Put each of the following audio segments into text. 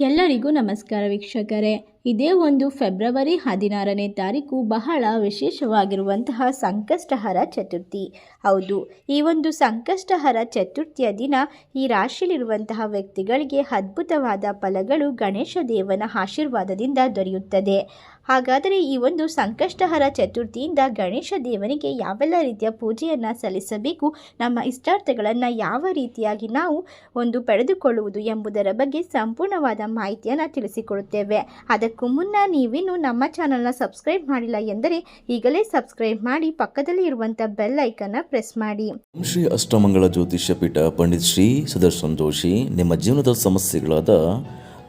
ಎಲ್ಲರಿಗೂ ನಮಸ್ಕಾರ ವೀಕ್ಷಕರೇ. ಇದೇ ಒಂದು ಫೆಬ್ರವರಿ ಹದಿನಾರನೇ ತಾರೀಕು ಬಹಳ ವಿಶೇಷವಾಗಿರುವಂತಹ ಸಂಕಷ್ಟಹರ ಚತುರ್ಥಿ. ಹೌದು, ಈ ಒಂದು ಸಂಕಷ್ಟಹರ ಚತುರ್ಥಿಯ ದಿನ ಈ ರಾಶಿಯಲ್ಲಿರುವಂತಹ ವ್ಯಕ್ತಿಗಳಿಗೆ ಅದ್ಭುತವಾದ ಫಲಗಳು ಗಣೇಶ ದೇವನ ಆಶೀರ್ವಾದದಿಂದ ದೊರೆಯುತ್ತದೆ. ಹಾಗಾದರೆ ಈ ಒಂದು ಸಂಕಷ್ಟಹರ ಚತುರ್ಥಿಯಿಂದ ಗಣೇಶ ದೇವನಿಗೆ ಯಾವೆಲ್ಲ ರೀತಿಯ ಪೂಜೆಯನ್ನು ಸಲ್ಲಿಸಬೇಕು, ನಮ್ಮ ಇಷ್ಟಾರ್ಥಗಳನ್ನು ಯಾವ ರೀತಿಯಾಗಿ ನಾವು ಒಂದು ಪಡೆದುಕೊಳ್ಳುವುದು ಎಂಬುದರ ಬಗ್ಗೆ ಸಂಪೂರ್ಣವಾದ ಮಾಹಿತಿಯನ್ನು ತಿಳಿಸಿಕೊಡುತ್ತೇವೆ. ಅದಕ್ಕೂ ಮುನ್ನ ನೀವಿನ್ನೂ ನಮ್ಮ ಚಾನಲ್ನ ಸಬ್ಸ್ಕ್ರೈಬ್ ಮಾಡಿಲ್ಲ ಎಂದರೆ ಈಗಲೇ ಸಬ್ಸ್ಕ್ರೈಬ್ ಮಾಡಿ ಪಕ್ಕದಲ್ಲಿ ಇರುವಂಥ ಬೆಲ್ ಐಕನ್ನ ಪ್ರೆಸ್ ಮಾಡಿ. ಶ್ರೀ ಅಷ್ಟಮಂಗಳ ಜ್ಯೋತಿಷ್ಯ ಪೀಠ ಪಂಡಿತ್ ಶ್ರೀ ಸದರ್ಶನ್ ಜೋಶಿ, ನಿಮ್ಮ ಜೀವನದ ಸಮಸ್ಯೆಗಳಾದ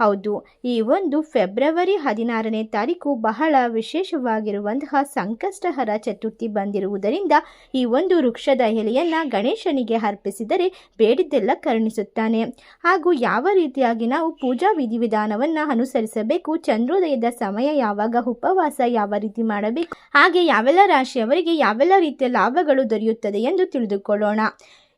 ಹೌದು, ಈ ಒಂದು ಫೆಬ್ರವರಿ ಹದಿನಾರನೇ ತಾರೀಕು ಬಹಳ ವಿಶೇಷವಾಗಿರುವಂತಹ ಸಂಕಷ್ಟಹರ ಚತುರ್ಥಿ ಬಂದಿರುವುದರಿಂದ ಈ ಒಂದು ವೃಕ್ಷದ ಎಲೆಯನ್ನು ಗಣೇಶನಿಗೆ ಅರ್ಪಿಸಿದರೆ ಬೇಡಿದ್ದೆಲ್ಲ ಕರುಣಿಸುತ್ತಾನೆ. ಹಾಗೂ ಯಾವ ರೀತಿಯಾಗಿ ನಾವು ಪೂಜಾ ವಿಧಿವಿಧಾನವನ್ನು ಅನುಸರಿಸಬೇಕು, ಚಂದ್ರೋದಯದ ಸಮಯ ಯಾವಾಗ, ಉಪವಾಸ ಯಾವ ರೀತಿ ಮಾಡಬೇಕು, ಹಾಗೆ ಯಾವೆಲ್ಲ ರಾಶಿಯವರಿಗೆ ಯಾವೆಲ್ಲ ರೀತಿಯ ಲಾಭಗಳು ದೊರೆಯುತ್ತದೆ ಎಂದು ತಿಳಿದುಕೊಳ್ಳೋಣ.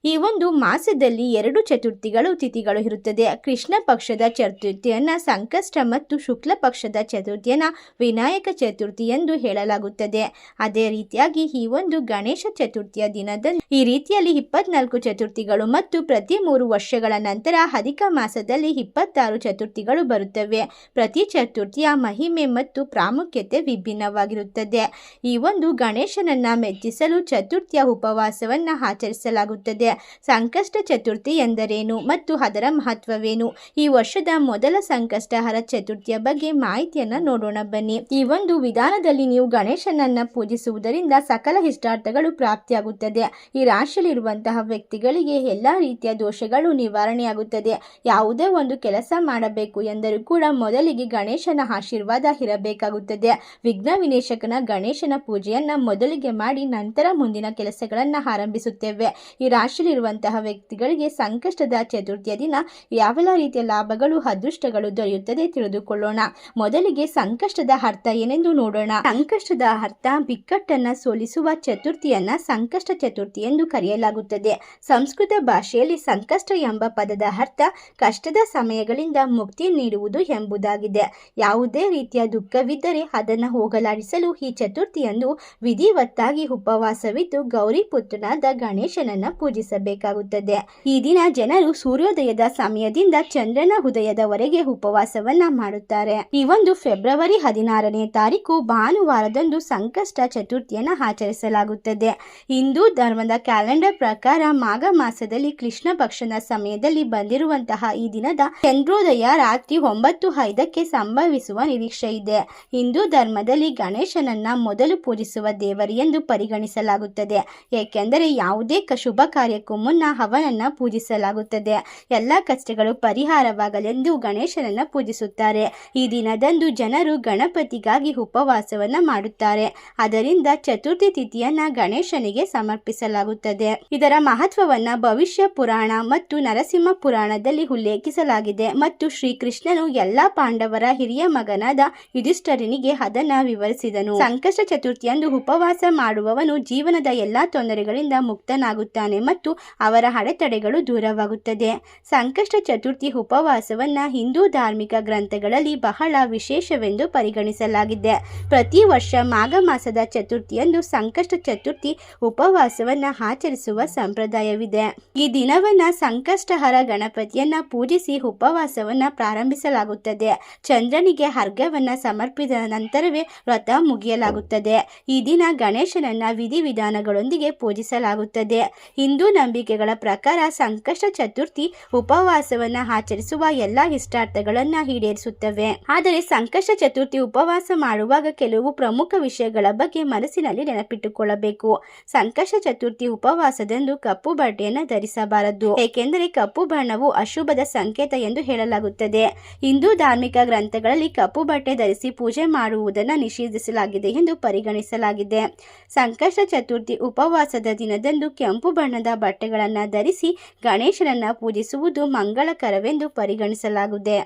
ಈ ಒಂದು ಮಾಸದಲ್ಲಿ ಎರಡು ಚತುರ್ಥಿಗಳು ತಿಥಿಗಳು ಇರುತ್ತದೆ. ಕೃಷ್ಣ ಪಕ್ಷದ ಚತುರ್ಥಿಯನ್ನು ಸಂಕಷ್ಟ ಮತ್ತು ಶುಕ್ಲ ಪಕ್ಷದ ಚತುರ್ಥಿಯನ್ನು ವಿನಾಯಕ ಚತುರ್ಥಿ ಎಂದು ಹೇಳಲಾಗುತ್ತದೆ. ಅದೇ ರೀತಿಯಾಗಿ ಈ ಒಂದು ಗಣೇಶ ಚತುರ್ಥಿಯ ದಿನದಲ್ಲಿ ಈ ರೀತಿಯಲ್ಲಿ ಇಪ್ಪತ್ನಾಲ್ಕು ಚತುರ್ಥಿಗಳು ಮತ್ತು ಪ್ರತಿ ಮೂರು ವರ್ಷಗಳ ನಂತರ ಅಧಿಕ ಮಾಸದಲ್ಲಿ ಇಪ್ಪತ್ತಾರು ಚತುರ್ಥಿಗಳು ಬರುತ್ತವೆ. ಪ್ರತಿ ಚತುರ್ಥಿಯ ಮಹಿಮೆ ಮತ್ತು ಪ್ರಾಮುಖ್ಯತೆ ವಿಭಿನ್ನವಾಗಿರುತ್ತದೆ. ಈ ಒಂದು ಗಣೇಶನನ್ನ ಮೆಚ್ಚಿಸಲು ಚತುರ್ಥಿಯ ಉಪವಾಸವನ್ನು ಆಚರಿಸಲಾಗುತ್ತದೆ. ಸಂಕಷ್ಟ ಚತುರ್ಥಿ ಎಂದರೇನು ಮತ್ತು ಅದರ ಮಹತ್ವವೇನು? ಈ ವರ್ಷದ ಮೊದಲ ಸಂಕಷ್ಟಹರ ಚತುರ್ಥಿಯ ಬಗ್ಗೆ ಮಾಹಿತಿಯನ್ನ ನೋಡೋಣ ಬನ್ನಿ. ಈ ಒಂದು ವಿಧಾನದಲ್ಲಿ ನೀವು ಗಣೇಶನನ್ನ ಪೂಜಿಸುವುದರಿಂದ ಸಕಲ ಇಷ್ಟಾರ್ಥಗಳು ಪ್ರಾಪ್ತಿಯಾಗುತ್ತದೆ. ಈ ರಾಶಿಯಲ್ಲಿರುವಂತಹ ವ್ಯಕ್ತಿಗಳಿಗೆ ಎಲ್ಲಾ ರೀತಿಯ ದೋಷಗಳು ನಿವಾರಣೆಯಾಗುತ್ತದೆ. ಯಾವುದೇ ಒಂದು ಕೆಲಸ ಮಾಡಬೇಕು ಎಂದರೂ ಕೂಡ ಮೊದಲಿಗೆ ಗಣೇಶನ ಆಶೀರ್ವಾದ ಇರಬೇಕಾಗುತ್ತದೆ. ವಿಘ್ನ ವಿನೇಶಕನ ಗಣೇಶನ ಪೂಜೆಯನ್ನ ಮೊದಲಿಗೆ ಮಾಡಿ ನಂತರ ಮುಂದಿನ ಕೆಲಸಗಳನ್ನ ಆರಂಭಿಸುತ್ತೇವೆ. ಈ ರಾಶಿಯಲ್ಲಿರುವಂತಹ ವ್ಯಕ್ತಿಗಳಿಗೆ ಸಂಕಷ್ಟದ ಚತುರ್ಥಿಯ ದಿನ ಯಾವೆಲ್ಲ ರೀತಿಯ ಲಾಭಗಳು, ಅದೃಷ್ಟಗಳು ದೊರೆಯುತ್ತದೆ ತಿಳಿದುಕೊಳ್ಳೋಣ. ಮೊದಲಿಗೆ ಸಂಕಷ್ಟದ ಅರ್ಥ ಏನೆಂದು ನೋಡೋಣ. ಸಂಕಷ್ಟದ ಅರ್ಥ ಬಿಕ್ಕಟ್ಟನ್ನ ಸೋಲಿಸುವ ಚತುರ್ಥಿಯನ್ನ ಸಂಕಷ್ಟ ಚತುರ್ಥಿ ಎಂದು ಕರೆಯಲಾಗುತ್ತದೆ. ಸಂಸ್ಕೃತ ಭಾಷೆಯಲ್ಲಿ ಸಂಕಷ್ಟ ಎಂಬ ಪದದ ಅರ್ಥ ಕಷ್ಟದ ಸಮಯಗಳಿಂದ ಮುಕ್ತಿ ನೀಡುವುದು ಎಂಬುದಾಗಿದೆ. ಯಾವುದೇ ರೀತಿಯ ದುಃಖವಿದ್ದರೆ ಅದನ್ನು ಹೋಗಲಾಡಿಸಲು ಈ ಚತುರ್ಥಿಯಂದು ವಿಧಿವತ್ತಾಗಿ ಉಪವಾಸವಿದ್ದು ಗೌರಿ ಪುತ್ರನಾದ ಗಣೇಶನನ್ನ ಪೂಜಿಸಬೇಕಾಗುತ್ತದೆ ಈ ದಿನ ಜನರು ಸೂರ್ಯೋದಯದ ಸಮಯದಿಂದ ಚಂದ್ರನ ಉದಯದವರೆಗೆ ಉಪವಾಸವನ್ನ ಮಾಡುತ್ತಾರೆ. ಈ ಒಂದು ಫೆಬ್ರವರಿ ಹದಿನಾರನೇ ತಾರೀಕು ಭಾನುವಾರದಂದು ಸಂಕಷ್ಟ ಚತುರ್ಥಿಯನ್ನ ಆಚರಿಸಲಾಗುತ್ತದೆ. ಹಿಂದೂ ಧರ್ಮದ ಕ್ಯಾಲೆಂಡರ್ ಪ್ರಕಾರ ಮಾಘ ಮಾಸದಲ್ಲಿ ಕೃಷ್ಣ ಪಕ್ಷದ ಸಮಯದಲ್ಲಿ ಬಂದಿರುವಂತಹ ಈ ದಿನದ ಚಂದ್ರೋದಯ ರಾತ್ರಿ ಒಂಬತ್ತು ಐದಕ್ಕೆ ಸಂಭವಿಸುವ ನಿರೀಕ್ಷೆ ಇದೆ. ಹಿಂದೂ ಧರ್ಮದಲ್ಲಿ ಗಣೇಶನನ್ನ ಮೊದಲು ಪೂಜಿಸುವ ದೇವರು ಎಂದು ಪರಿಗಣಿಸಲಾಗುತ್ತದೆ. ಏಕೆಂದರೆ ಯಾವುದೇ ಶುಭ ಶುಭ ಕಾರ್ಯಕ್ಕೂ ಮುನ್ನ ಹವನನ್ನ ಪೂಜಿಸಲಾಗುತ್ತದೆ. ಎಲ್ಲ ಕಷ್ಟಗಳು ಪರಿಹಾರವಾಗಲೆಂದು ಗಣೇಶನನ್ನ ಪೂಜಿಸುತ್ತಾರೆ. ಈ ದಿನದಂದು ಜನರು ಗಣಪತಿಗಾಗಿ ಉಪವಾಸವನ್ನ ಮಾಡುತ್ತಾರೆ. ಅದರಿಂದ ಚತುರ್ಥಿ ತಿಥಿಯನ್ನ ಗಣೇಶನಿಗೆ ಸಮರ್ಪಿಸಲಾಗುತ್ತದೆ. ಇದರ ಮಹತ್ವವನ್ನ ಭವಿಷ್ಯ ಪುರಾಣ ಮತ್ತು ನರಸಿಂಹ ಪುರಾಣದಲ್ಲಿ ಉಲ್ಲೇಖಿಸಲಾಗಿದೆ. ಮತ್ತು ಶ್ರೀಕೃಷ್ಣನು ಎಲ್ಲಾ ಪಾಂಡವರ ಹಿರಿಯ ಮಗನಾದ ಯುಧಿಷ್ಠರನಿಗೆ ಅದನ್ನ ವಿವರಿಸಿದನು. ಸಂಕಷ್ಟ ಚತುರ್ಥಿಯಂದು ಉಪವಾಸ ಮಾಡುವವನು ಜೀವನದ ಎಲ್ಲಾ ತೊಂದರೆಗಳಿಂದ ಮುಕ್ತನಾಗುತ್ತಾನೆ ಮತ್ತು ಅವರ ಅಡೆತಡೆಗಳು ದೂರವಾಗುತ್ತದೆ. ಸಂಕಷ್ಟ ಚತುರ್ಥಿ ಉಪವಾಸವನ್ನ ಹಿಂದೂ ಧಾರ್ಮಿಕ ಗ್ರಂಥಗಳಲ್ಲಿ ಬಹಳ ವಿಶೇಷವೆಂದು ಪರಿಗಣಿಸಲಾಗಿದೆ. ಪ್ರತಿ ವರ್ಷ ಮಾಘ ಮಾಸದ ಚತುರ್ಥಿಯಂದು ಸಂಕಷ್ಟ ಚತುರ್ಥಿ ಉಪವಾಸವನ್ನ ಆಚರಿಸುವ ಸಂಪ್ರದಾಯವಿದೆ. ಈ ದಿನವನ್ನ ಸಂಕಷ್ಟಹರ ಗಣಪತಿಯನ್ನ ಪೂಜಿಸಿ ಉಪವಾಸವನ್ನ ಪ್ರಾರಂಭಿಸಲಾಗುತ್ತದೆ. ಚಂದ್ರನಿಗೆ ಅರ್ಘ್ಯವನ್ನ ಸಮರ್ಪಿಸಿದ ನಂತರವೇ ವ್ರತ ಮುಗಿಯಲಾಗುತ್ತದೆ. ಈ ದಿನ ಗಣೇಶನನ್ನ ವಿಧಿವಿಧಾನಗಳೊಂದಿಗೆ ಪೂಜಿಸಲಾಗುತ್ತದೆ. ಹಿಂದೂ ನಂಬಿಕೆಗಳ ಪ್ರಕಾರ ಸಂಕಷ್ಟ ಚತುರ್ಥಿ ಉಪವಾಸವನ್ನ ಆಚರಿಸುವ ಎಲ್ಲಾ ಇಷ್ಟಾರ್ಥಗಳನ್ನ ಈಡೇರಿಸುತ್ತವೆ. ಆದರೆ ಸಂಕಷ್ಟ ಚತುರ್ಥಿ ಉಪವಾಸ ಮಾಡುವಾಗ ಕೆಲವು ಪ್ರಮುಖ ವಿಷಯಗಳ ಬಗ್ಗೆ ಮನಸ್ಸಿನಲ್ಲಿ ನೆನಪಿಟ್ಟುಕೊಳ್ಳಬೇಕು. ಸಂಕಷ್ಟ ಚತುರ್ಥಿ ಉಪವಾಸದಂದು ಕಪ್ಪು ಬಟ್ಟೆಯನ್ನು ಧರಿಸಬಾರದು. ಏಕೆಂದರೆ ಕಪ್ಪು ಬಣ್ಣವು ಅಶುಭದ ಸಂಕೇತ ಎಂದು ಹೇಳಲಾಗುತ್ತದೆ. ಹಿಂದೂ ಧಾರ್ಮಿಕ ಗ್ರಂಥಗಳಲ್ಲಿ ಕಪ್ಪು ಬಟ್ಟೆ ಧರಿಸಿ ಪೂಜೆ ಮಾಡುವುದನ್ನು ನಿಷೇಧಿಸಲಾಗಿದೆ ಎಂದು ಪರಿಗಣಿಸಲಾಗಿದೆ. ಸಂಕಷ್ಟ ಚತುರ್ಥಿ ಉಪವಾಸದ ದಿನದಂದು ಕೆಂಪು ಬಣ್ಣದ ಬಟ್ಟೆಗಳನ್ನು ಧರಿಸಿ ಗಣೇಶನನ್ನು ಪೂಜಿಸುವುದು ಮಂಗಳಕರವೆಂದು ಪರಿಗಣಿಸಲಾಗಿದೆ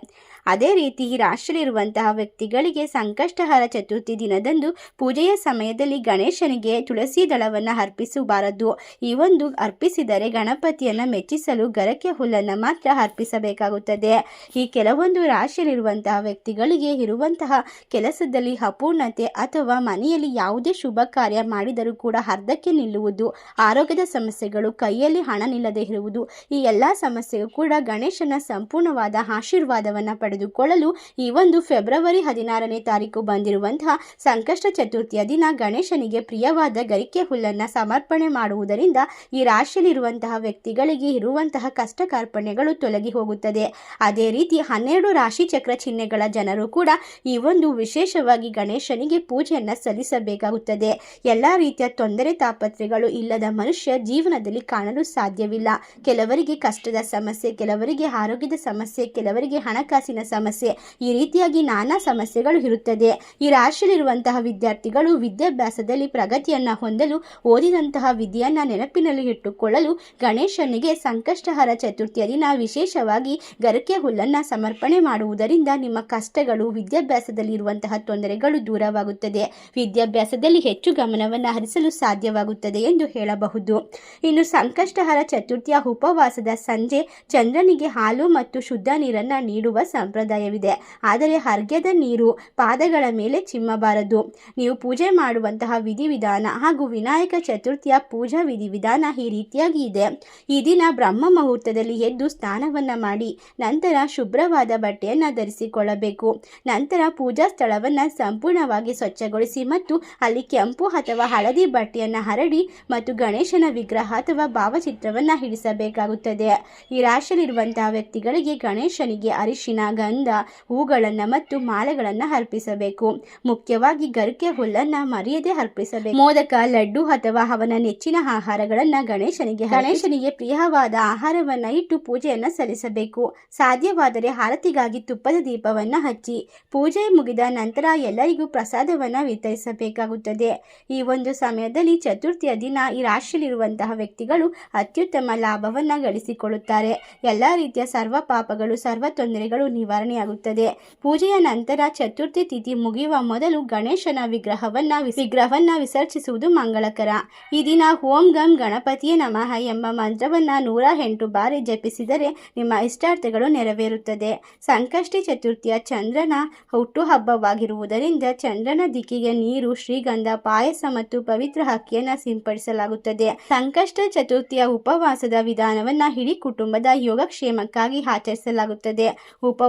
ಅದೇ ರೀತಿ ಈ ರಾಶಿಯಲ್ಲಿರುವಂತಹ ವ್ಯಕ್ತಿಗಳಿಗೆ ಸಂಕಷ್ಟಹರ ಚತುರ್ಥಿ ದಿನದಂದು ಪೂಜೆಯ ಸಮಯದಲ್ಲಿ ಗಣೇಶನಿಗೆ ತುಳಸಿ ದಳವನ್ನು ಅರ್ಪಿಸಬಾರದು. ಈ ಒಂದು ಅರ್ಪಿಸಿದರೆ ಗಣಪತಿಯನ್ನು ಮೆಚ್ಚಿಸಲು ಗರಕೆ ಹುಲ್ಲನ್ನು ಮಾತ್ರ ಅರ್ಪಿಸಬೇಕಾಗುತ್ತದೆ. ಈ ಕೆಲವೊಂದು ರಾಶಿಯಲ್ಲಿರುವಂತಹ ವ್ಯಕ್ತಿಗಳಿಗೆ ಇರುವಂತಹ ಕೆಲಸದಲ್ಲಿ ಅಪೂರ್ಣತೆ ಅಥವಾ ಮನೆಯಲ್ಲಿ ಯಾವುದೇ ಶುಭ ಕಾರ್ಯ ಮಾಡಿದರೂ ಕೂಡ ಅರ್ಧಕ್ಕೆ ನಿಲ್ಲುವುದು, ಆರೋಗ್ಯದ ಸಮಸ್ಯೆಗಳು, ಕೈಯಲ್ಲಿ ಹಣ ನಿಲ್ಲದೆ ಇರುವುದು, ಈ ಎಲ್ಲ ಸಮಸ್ಯೆಗೂ ಕೂಡ ಗಣೇಶನ ಸಂಪೂರ್ಣವಾದ ಆಶೀರ್ವಾದವನ್ನು ಪಡೆದುಕೊಳ್ಳಲು ಈ ಒಂದು ಫೆಬ್ರವರಿ ಹದಿನಾರನೇ ತಾರೀಕು ಬಂದಿರುವಂತಹ ಸಂಕಷ್ಟ ಚತುರ್ಥಿಯ ದಿನ ಗಣೇಶನಿಗೆ ಪ್ರಿಯವಾದ ಗರಿಕೆ ಹುಲ್ಲನ್ನು ಸಮರ್ಪಣೆ ಮಾಡುವುದರಿಂದ ಈ ರಾಶಿಯಲ್ಲಿರುವಂತಹ ವ್ಯಕ್ತಿಗಳಿಗೆ ಇರುವಂತಹ ಕಷ್ಟ ಕಾರ್ಪಣ್ಯಗಳು ತೊಲಗಿ ಹೋಗುತ್ತದೆ. ಅದೇ ರೀತಿ ಹನ್ನೆರಡು ರಾಶಿ ಚಕ್ರ ಚಿಹ್ನೆಗಳ ಜನರು ಕೂಡ ಈ ಒಂದು ವಿಶೇಷವಾಗಿ ಗಣೇಶನಿಗೆ ಪೂಜೆಯನ್ನು ಸಲ್ಲಿಸಬೇಕಾಗುತ್ತದೆ. ಎಲ್ಲ ರೀತಿಯ ತೊಂದರೆ ತಾಪತ್ರೆಗಳು ಇಲ್ಲದ ಮನುಷ್ಯ ಜೀವನದಲ್ಲಿ ಕಾಣಲು ಸಾಧ್ಯವಿಲ್ಲ. ಕೆಲವರಿಗೆ ಕಷ್ಟದ ಸಮಸ್ಯೆ, ಕೆಲವರಿಗೆ ಆರೋಗ್ಯದ ಸಮಸ್ಯೆ, ಕೆಲವರಿಗೆ ಹಣಕಾಸಿನ ಸಮಸ್ಯೆ. ಈ ರೀತಿಯಾಗಿ ನಾನಾ ಸಮಸ್ಯೆಗಳು ಇರುತ್ತದೆ. ಈ ರಾಶಿಯಲ್ಲಿರುವಂತಹ ವಿದ್ಯಾರ್ಥಿಗಳು ವಿದ್ಯಾಭ್ಯಾಸದಲ್ಲಿ ಪ್ರಗತಿಯನ್ನ ಹೊಂದಲು, ಓದಿದಂತಹ ವಿಧಿಯನ್ನ ನೆನಪಿನಲ್ಲಿ ಇಟ್ಟುಕೊಳ್ಳಲು ಗಣೇಶನಿಗೆ ಸಂಕಷ್ಟಹರ ಚತುರ್ಥಿಯ ದಿನ ವಿಶೇಷವಾಗಿ ಗರಕೆ ಹುಲ್ಲನ್ನ ಸಮರ್ಪಣೆ ಮಾಡುವುದರಿಂದ ನಿಮ್ಮ ಕಷ್ಟಗಳು ವಿದ್ಯಾಭ್ಯಾಸದಲ್ಲಿ ಇರುವಂತಹ ತೊಂದರೆಗಳು ದೂರವಾಗುತ್ತದೆ. ವಿದ್ಯಾಭ್ಯಾಸದಲ್ಲಿ ಹೆಚ್ಚು ಗಮನವನ್ನು ಹರಿಸಲು ಸಾಧ್ಯವಾಗುತ್ತದೆ ಎಂದು ಹೇಳಬಹುದು. ಇನ್ನು ಸಂಕಷ್ಟಹರ ಚತುರ್ಥಿಯ ಉಪವಾಸದ ಸಂಜೆ ಚಂದ್ರನಿಗೆ ಹಾಲು ಮತ್ತು ಶುದ್ಧ ನೀರನ್ನು ನೀಡುವ ಸಂಪ್ರದಾಯವಿದೆ. ಆದರೆ ಹರ್ಗ್ಯದ ನೀರು ಪಾದಗಳ ಮೇಲೆ ಚಿಮ್ಮಬಾರದು. ನೀವು ಪೂಜೆ ಮಾಡುವಂತಹ ವಿಧಿವಿಧಾನ ಹಾಗೂ ವಿನಾಯಕ ಚತುರ್ಥಿಯ ಪೂಜಾ ವಿಧಿವಿಧಾನ ಈ ರೀತಿಯಾಗಿ ಇದೆ. ಈ ದಿನ ಬ್ರಹ್ಮ ಮುಹೂರ್ತದಲ್ಲಿ ಎದ್ದು ಸ್ನಾನವನ್ನು ಮಾಡಿ, ನಂತರ ಶುಭ್ರವಾದ ಬಟ್ಟೆಯನ್ನು ಧರಿಸಿಕೊಳ್ಳಬೇಕು. ನಂತರ ಪೂಜಾ ಸ್ಥಳವನ್ನು ಸಂಪೂರ್ಣವಾಗಿ ಸ್ವಚ್ಛಗೊಳಿಸಿ ಮತ್ತು ಅಲ್ಲಿ ಕೆಂಪು ಅಥವಾ ಹಳದಿ ಬಟ್ಟೆಯನ್ನು ಹರಡಿ ಮತ್ತು ಗಣೇಶನ ವಿಗ್ರಹ ಅಥವಾ ಭಾವಚಿತ್ರವನ್ನು ಹಿಡಿಸಬೇಕಾಗುತ್ತದೆ ಈ ರಾಶಿಯಲ್ಲಿರುವಂತಹ ವ್ಯಕ್ತಿಗಳಿಗೆ ಗಣೇಶನಿಗೆ ಅರಿಶಿನ ಗಂಧ, ಹೂಗಳನ್ನು ಮತ್ತು ಮಾಲೆಗಳನ್ನು ಅರ್ಪಿಸಬೇಕು. ಮುಖ್ಯವಾಗಿ ಗರಿಕೆ ಹುಲ್ಲನ್ನ ಮರೆಯದೆ ಅರ್ಪಿಸಬೇಕು. ಮೋದಕ, ಲಡ್ಡು ಅಥವಾ ಅವನ ನೆಚ್ಚಿನ ಆಹಾರಗಳನ್ನು ಗಣೇಶನಿಗೆ ಗಣೇಶನಿಗೆ ಪ್ರಿಯವಾದ ಆಹಾರವನ್ನ ಇಟ್ಟು ಪೂಜೆಯನ್ನ ಸಲ್ಲಿಸಬೇಕು. ಸಾಧ್ಯವಾದರೆ ಆರತಿಗಾಗಿ ತುಪ್ಪದ ದೀಪವನ್ನ ಹಚ್ಚಿ, ಪೂಜೆ ಮುಗಿದ ನಂತರ ಎಲ್ಲರಿಗೂ ಪ್ರಸಾದವನ್ನ ವಿತರಿಸಬೇಕಾಗುತ್ತದೆ. ಈ ಒಂದು ಸಮಯದಲ್ಲಿ ಚತುರ್ಥಿಯ ದಿನ ಈ ರಾಶಿಯಲ್ಲಿರುವಂತಹ ವ್ಯಕ್ತಿಗಳು ಅತ್ಯುತ್ತಮ ಲಾಭವನ್ನ ಗಳಿಸಿಕೊಳ್ಳುತ್ತಾರೆ. ಎಲ್ಲ ರೀತಿಯ ಸರ್ವ ಪಾಪಗಳು, ಸರ್ವ ತೊಂದರೆಗಳು ನಿವಾರಣೆಯಾಗುತ್ತದೆ ಪೂಜೆಯ ನಂತರ ಚತುರ್ಥಿ ತಿಥಿ ಮುಗಿಯುವ ಮೊದಲು ಗಣೇಶನ ವಿಗ್ರಹವನ್ನ ವಿಗ್ರಹವನ್ನ ವಿಸರ್ಜಿಸುವುದು ಮಂಗಳಕರ. ಈ ದಿನ ಓಂ ಗಂ ಗಣಪತಿಯ ನಮಃ ಎಂಬ ಮಂತ್ರವನ್ನ ನೂರ ಎಂಟು ಬಾರಿ ಜಪಿಸಿದರೆ ನಿಮ್ಮ ಇಷ್ಟಾರ್ಥಗಳು ನೆರವೇರುತ್ತದೆ. ಸಂಕಷ್ಟಿ ಚತುರ್ಥಿಯ ಚಂದ್ರನ ಹುಟ್ಟುಹಬ್ಬವಾಗಿರುವುದರಿಂದ ಚಂದ್ರನ ದಿಕ್ಕಿಗೆ ನೀರು, ಶ್ರೀಗಂಧ, ಪಾಯಸ ಮತ್ತು ಪವಿತ್ರ ಹಕ್ಕಿಯನ್ನ ಸಿಂಪಡಿಸಲಾಗುತ್ತದೆ. ಸಂಕಷ್ಟ ಚತುರ್ಥಿಯ ಉಪವಾಸದ ವಿಧಾನವನ್ನ ಇಡೀ ಕುಟುಂಬದ ಯೋಗಕ್ಷೇಮಕ್ಕಾಗಿ ಆಚರಿಸಲಾಗುತ್ತದೆ.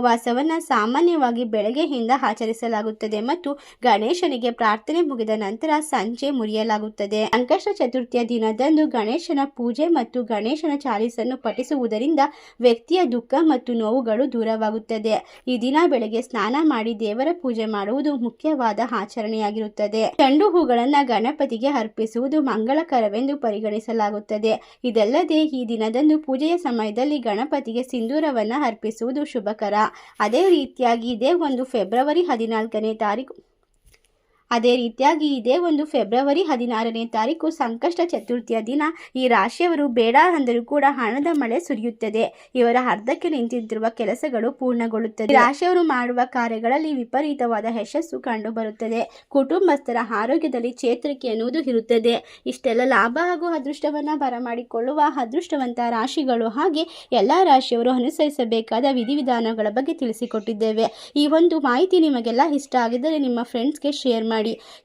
ಉಪವಾಸವನ್ನ ಸಾಮಾನ್ಯವಾಗಿ ಬೆಳಗ್ಗೆಯಿಂದ ಆಚರಿಸಲಾಗುತ್ತದೆ ಮತ್ತು ಗಣೇಶನಿಗೆ ಪ್ರಾರ್ಥನೆ ಮುಗಿದ ನಂತರ ಸಂಜೆ ಮುರಿಯಲಾಗುತ್ತದೆ. ಸಂಕಷ್ಟ ಚತುರ್ಥಿಯ ದಿನದಂದು ಗಣೇಶನ ಪೂಜೆ ಮತ್ತು ಗಣೇಶನ ಚಾಲೀಸನ್ನು ಪಠಿಸುವುದರಿಂದ ವ್ಯಕ್ತಿಯ ದುಃಖ ಮತ್ತು ನೋವುಗಳು ದೂರವಾಗುತ್ತದೆ. ಈ ದಿನ ಬೆಳಗ್ಗೆ ಸ್ನಾನ ಮಾಡಿ ದೇವರ ಪೂಜೆ ಮಾಡುವುದು ಮುಖ್ಯವಾದ ಆಚರಣೆಯಾಗಿರುತ್ತದೆ. ಚೆಂಡು ಹೂಗಳನ್ನು ಗಣಪತಿಗೆ ಅರ್ಪಿಸುವುದು ಮಂಗಳಕರವೆಂದು ಪರಿಗಣಿಸಲಾಗುತ್ತದೆ. ಇದಲ್ಲದೆ ಈ ದಿನದಂದು ಪೂಜೆಯ ಸಮಯದಲ್ಲಿ ಗಣಪತಿಗೆ ಸಿಂಧೂರವನ್ನ ಅರ್ಪಿಸುವುದು ಶುಭಕರ. ಅದೇ ರೀತಿಯಾಗಿ ಇದೇ ಒಂದು ಫೆಬ್ರವರಿ ಹದಿನಾಲ್ಕನೇ ತಾರೀಕು ಅದೇ ರೀತಿಯಾಗಿ ಇದೇ ಒಂದು ಫೆಬ್ರವರಿ ಹದಿನಾರನೇ ತಾರೀಕು ಸಂಕಷ್ಟ ಚತುರ್ಥಿಯ ದಿನ. ಈ ರಾಶಿಯವರು ಬೇಡ ಅಂದರೂ ಕೂಡ ಹಣದ ಮಳೆ ಸುರಿಯುತ್ತದೆ. ಇವರ ಅರ್ಧಕ್ಕೆ ನಿಂತಿದ್ದಿರುವ ಕೆಲಸಗಳು ಪೂರ್ಣಗೊಳ್ಳುತ್ತದೆ. ರಾಶಿಯವರು ಮಾಡುವ ಕಾರ್ಯಗಳಲ್ಲಿ ವಿಪರೀತವಾದ ಯಶಸ್ಸು ಕಂಡುಬರುತ್ತದೆ. ಕುಟುಂಬಸ್ಥರ ಆರೋಗ್ಯದಲ್ಲಿ ಚೇತರಿಕೆ ಎನ್ನುವುದು ಇರುತ್ತದೆ. ಇಷ್ಟೆಲ್ಲ ಲಾಭ ಹಾಗೂ ಅದೃಷ್ಟವನ್ನು ಬರಮಾಡಿಕೊಳ್ಳುವ ಅದೃಷ್ಟವಂತ ರಾಶಿಗಳು ಹಾಗೆ ಎಲ್ಲ ರಾಶಿಯವರು ಅನುಸರಿಸಬೇಕಾದ ವಿಧಿವಿಧಾನಗಳ ಬಗ್ಗೆ ತಿಳಿಸಿಕೊಟ್ಟಿದ್ದೇವೆ. ಈ ಒಂದು ಮಾಹಿತಿ ನಿಮಗೆಲ್ಲ ಇಷ್ಟ ಆಗಿದ್ದರೆ ನಿಮ್ಮ ಫ್ರೆಂಡ್ಸ್ಗೆ ಶೇರ್ ಮಾಡಿ.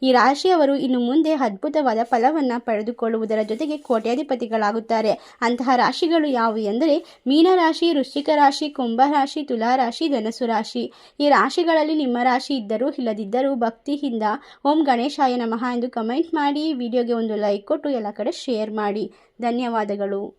ಈ ರಾಶಿಯವರು ಇನ್ನು ಮುಂದೆ ಅದ್ಭುತವಾದ ಫಲವನ್ನು ಪಡೆದುಕೊಳ್ಳುವುದರ ಜೊತೆಗೆ ಕೋಟ್ಯಾಧಿಪತಿಗಳಾಗುತ್ತಾರೆ. ಅಂತಹ ರಾಶಿಗಳು ಯಾವುವು ಎಂದರೆ ಮೀನರಾಶಿ ವೃಶ್ಚಿಕ ರಾಶಿ, ಕುಂಭ ರಾಶಿ, ತುಲಾ ರಾಶಿ ಧನಸು ರಾಶಿ. ಈ ರಾಶಿಗಳಲ್ಲಿ ನಿಮ್ಮ ರಾಶಿ ಇದ್ದರೂ ಇಲ್ಲದಿದ್ದರೂ ಭಕ್ತಿಯಿಂದ ಓಂ ಗಣೇಶಾಯ ನಮಃ ಎಂದು ಕಮೆಂಟ್ ಮಾಡಿ. ವಿಡಿಯೋಗೆ ಒಂದು ಲೈಕ್ ಕೊಟ್ಟು ಎಲ್ಲ ಕಡೆ ಶೇರ್ ಮಾಡಿ. ಧನ್ಯವಾದಗಳು.